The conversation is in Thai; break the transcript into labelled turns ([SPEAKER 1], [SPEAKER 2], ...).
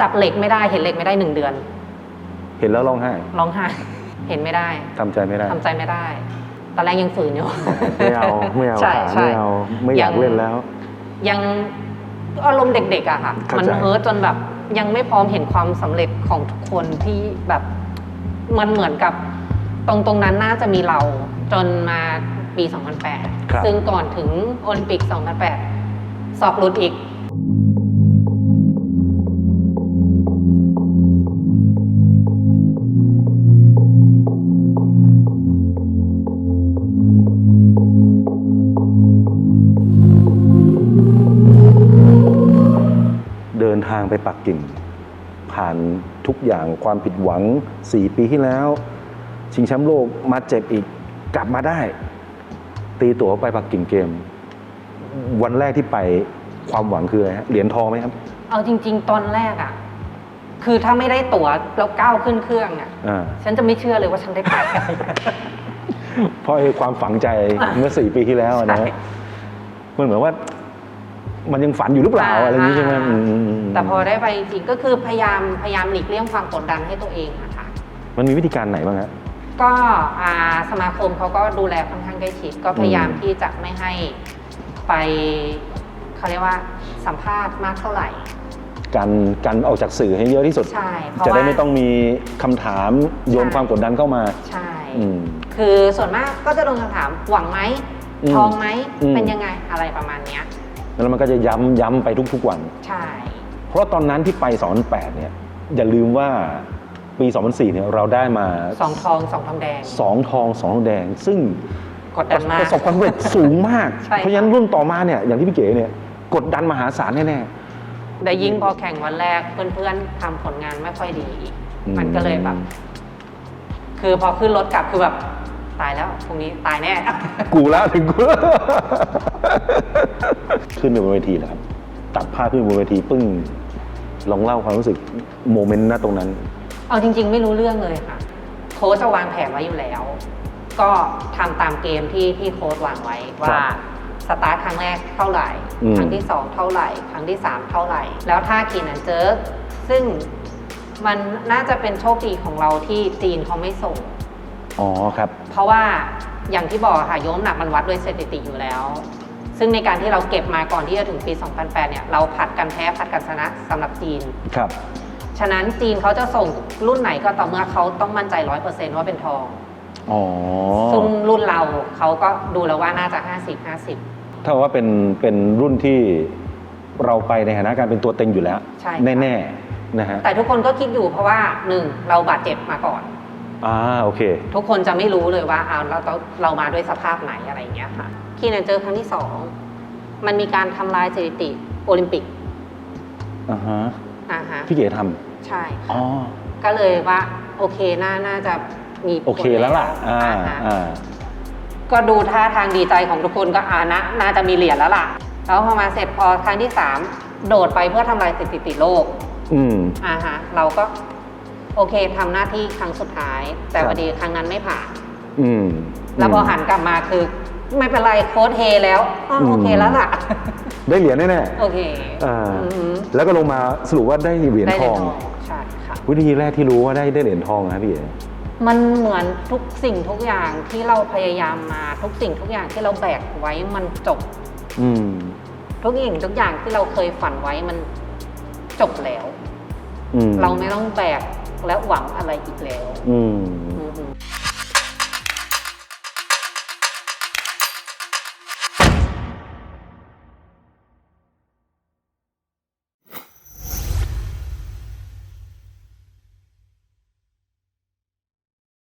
[SPEAKER 1] จับเหล็กไม่ได้เห็นเหล็กไม่ได้หนึ่งเดือน
[SPEAKER 2] เห็นแล้วร้องไห้
[SPEAKER 1] ร้องไห้เห็นไม่ได้
[SPEAKER 2] ทำใจไม่ได้
[SPEAKER 1] ทำใจไม่ได้ตอนแรกยังฝืนอยู่
[SPEAKER 2] ไม่เอาไม่เอา
[SPEAKER 1] ใช่
[SPEAKER 2] ขา
[SPEAKER 1] ใช่
[SPEAKER 2] ไม่เอาไม่อยาก
[SPEAKER 1] ยัง
[SPEAKER 2] เล่นแล้ว
[SPEAKER 1] ยังอารมณ์เด็กๆอะค่ะ
[SPEAKER 2] เข้าใจ
[SPEAKER 1] มันเฮิร์ตจนแบบยังไม่พร้อมเห็นความสำเร็จของทุกคนที่แบบมันเหมือนกับตรงตรงนั้นน่าจะมีเราจนมาปี
[SPEAKER 2] ครับ
[SPEAKER 1] 2008 ซึ่งก่อนถึงโอลิมปิก 2008 สอบหลุดอีกา
[SPEAKER 2] งไปปักกิ่ง ผ่านทุกอย่างความผิดหวัง 4 ปีที่แล้ว ชิงแชมป์โลกมาเจ็บอีกกลับมาได้ ตีตั๋วไปปักกิ่งเกม วันแรกที่ไปความหวังคืออะไรฮะเหรียญทองไหมครับ
[SPEAKER 1] เอาจริง ๆ ตอนแรกอะคือถ้าไม่ได้ตั๋วแล้วก้าวขึ้นเครื่องอะ
[SPEAKER 2] อ่า
[SPEAKER 1] ฉันจะไม่เชื่อเลยว่าฉันได้ไป
[SPEAKER 2] เพราะไอ้ความฝังใจเมื่อสี่ปีที่แล้วอะนะ
[SPEAKER 1] ใช่
[SPEAKER 2] มันเหมือนว่า มันยังฝันอยู่หรือเปล่าอะไรอย่างนี้ใช่ไหมอืม
[SPEAKER 1] แต่พอได้ไปจริงก็คือพยายามพยายามหลีกเลี่ยงความกดดันให้ตัวเองอะค่ะ
[SPEAKER 2] มันมีวิธีการไหนบ้างฮะ
[SPEAKER 1] ก็อ่าสมาคมเขาก็ดูแลค่อนข้างใกล้ชิดก็พยายาม
[SPEAKER 2] อืม
[SPEAKER 1] ที่จะไม่ให้ไปเขาเรียกว่าสัมภาษณ์มากเท่าไหร่
[SPEAKER 2] การการออกจากสื่อให้เยอะที่สุด
[SPEAKER 1] ใช่เพราะ
[SPEAKER 2] จะได้
[SPEAKER 1] ว่า
[SPEAKER 2] ไม่ต้องมีคำถามโยน
[SPEAKER 1] ใช่
[SPEAKER 2] ความกดดันเข้ามา
[SPEAKER 1] ใช่
[SPEAKER 2] อืม
[SPEAKER 1] คือส่วนมากก็จะโดนคำถามหวังไหม
[SPEAKER 2] อืม
[SPEAKER 1] ทองไหม
[SPEAKER 2] อืม
[SPEAKER 1] เป็นยังไงอะไรประมาณเนี้ย
[SPEAKER 2] แล้วมันก็จะย้ำย้ำไปทุกๆวัน
[SPEAKER 1] ใช่
[SPEAKER 2] เพราะตอนนั้นที่ไป2008เนี่ยอย่าลืมว่าปี 2004เนี่ยเราได้มา
[SPEAKER 1] สองทองสองทองแดง
[SPEAKER 2] สองทองสองทองแดง ซึ่ง
[SPEAKER 1] กดดันมา
[SPEAKER 2] ป
[SPEAKER 1] ก
[SPEAKER 2] ระสบความสำเร็จสูงมาก
[SPEAKER 1] ใช่ค่ะ
[SPEAKER 2] เพราะฉะนั้นรุ่นต่อมาเนี่ยอย่างที่พี่เก๋เนี่ยกดดันมหาศาลแน่
[SPEAKER 1] แต่ยิ่งพอแข่งวันแรกเพื่อนๆทำผลงานไม่ค่อยดี
[SPEAKER 2] อืม
[SPEAKER 1] มันก็เลยแบบ คือพอขึ้นรถกลับคือแบบ ตายแล้วพรุ่งนี้ตายแน่
[SPEAKER 2] ๆกูแล้วถึงกู ขึ้นไปบนเวทีแล้วครับ ตัดภาพขึ้นบนเวทีปึ้งลองเล่าความรู้สึกโมเมนต์ณตรงนั้น
[SPEAKER 1] เอาจริง ๆ ไม่รู้เรื่องเลยค่ะ โค้ชจะวางแผนไว้อยู่แล้ว ก็ทำตามเกมที่ที่โค้ชวางไว้
[SPEAKER 2] ค
[SPEAKER 1] ว่า
[SPEAKER 2] รับ
[SPEAKER 1] สตาร์ทครั้งแรกเท่าไหร่
[SPEAKER 2] อืม
[SPEAKER 1] ครั้งที่สองเท่าไหร่ ครั้งที่สามเท่าไหร่ แล้วถ้าคีนันเจอซึ่งมันน่าจะเป็นโชคดีของเราที่จีนเขาไม่ส่ง
[SPEAKER 2] อ๋อครับ
[SPEAKER 1] เพราะว่าอย่างที่บอกค่ะโยมหนักมันวัดด้วยสถิติอยู่แล้ว ซึ่งในการที่เราเก็บมาก่อนที่จะถึงปี 2008 เนี่ย เราผัดกันแพ้ผัดกันชนะสำหรับจีน
[SPEAKER 2] ครับ
[SPEAKER 1] ฉะนั้นจีนเขาจะส่งรุ่นไหนก็ต่อเมื่อเขาต้องมั่นใจร้อยเปอร์เซนต์ว่าเป็นทอง
[SPEAKER 2] อ๋อ
[SPEAKER 1] ซึ่งรุ่นเราเขาก็ดูแล้วว่าน่าจะ 50 50
[SPEAKER 2] ถ้าว่าเป็นเป็นรุ่นที่เราไปในฐานะการเป็นตัวเต็งอยู่แล้ว
[SPEAKER 1] ใช่ค่ะ
[SPEAKER 2] แน่ๆนะฮะ
[SPEAKER 1] แต่ทุกคนก็คิดอยู่เพราะว่าหนึ่งเราบาดเจ็บมาก่อน
[SPEAKER 2] อ่าโอเค
[SPEAKER 1] ทุกคนจะไม่รู้เลยว่าเอาเราต้องเรามาด้วยสภาพไหนอะไรอย่างเงี้ยค่ะคีนันเจอครั้งที่สองมันมีการทำลายสถิติโอลิมปิก
[SPEAKER 2] อ่าฮะ
[SPEAKER 1] นะฮะ
[SPEAKER 2] พี่เก๋ท
[SPEAKER 1] ใช่ำค่ะ
[SPEAKER 2] อ๋อ
[SPEAKER 1] ก็เลยว่าโอเคน่าน่าจะมีผ
[SPEAKER 2] โอเคแล้วล่ะอ่า
[SPEAKER 1] อ่าฮะ
[SPEAKER 2] อ่า
[SPEAKER 1] ก็ดูท่าทางดีใจของทุกคนก็อ่านะน่าจะมีเหรียญแล้วล่ะ แล้วพอมาเสร็จพอครั้งที่สามโดดไปเพื่อทำลายสถิติโลก
[SPEAKER 2] อืม
[SPEAKER 1] อ่าฮะ เราก็ โอเคทำหน้าที่ครั้งสุดท้าย แต่
[SPEAKER 2] ครับ
[SPEAKER 1] พอดีครั้งนั้นไม่ผ่าน
[SPEAKER 2] อืม
[SPEAKER 1] แล้วพอหันกลับมาคือ ไม่เป็นไรโค้ดเฮแล้วอ๋อโอเคแล้วล่ะ
[SPEAKER 2] ได้เหรียญแน่
[SPEAKER 1] โอเค
[SPEAKER 2] ๆอ่า
[SPEAKER 1] อือหือ
[SPEAKER 2] แล้วก็ลงมาสรุปว่าได้เหรียญ
[SPEAKER 1] ได้
[SPEAKER 2] ท
[SPEAKER 1] เหรีย
[SPEAKER 2] อ
[SPEAKER 1] ญ
[SPEAKER 2] ง
[SPEAKER 1] ทองใช่ค่ะ
[SPEAKER 2] วิธีแรกที่รู้ว่าได้ได้เหรียญทองนะพี่เก๋
[SPEAKER 1] มันเหมือนทุกสิ่งทุกอย่างที่เราพยายามมาทุกสิ่งทุกอย่างที่เราแบกไว้มันจบ
[SPEAKER 2] อืม
[SPEAKER 1] ทุกสิ่งทุกอย่างที่เราเคยฝันไว้มันจบแล้ว
[SPEAKER 2] อืม
[SPEAKER 1] เราไม่ต้องแบก และหวังอะไรอีกแล้ว
[SPEAKER 2] อืม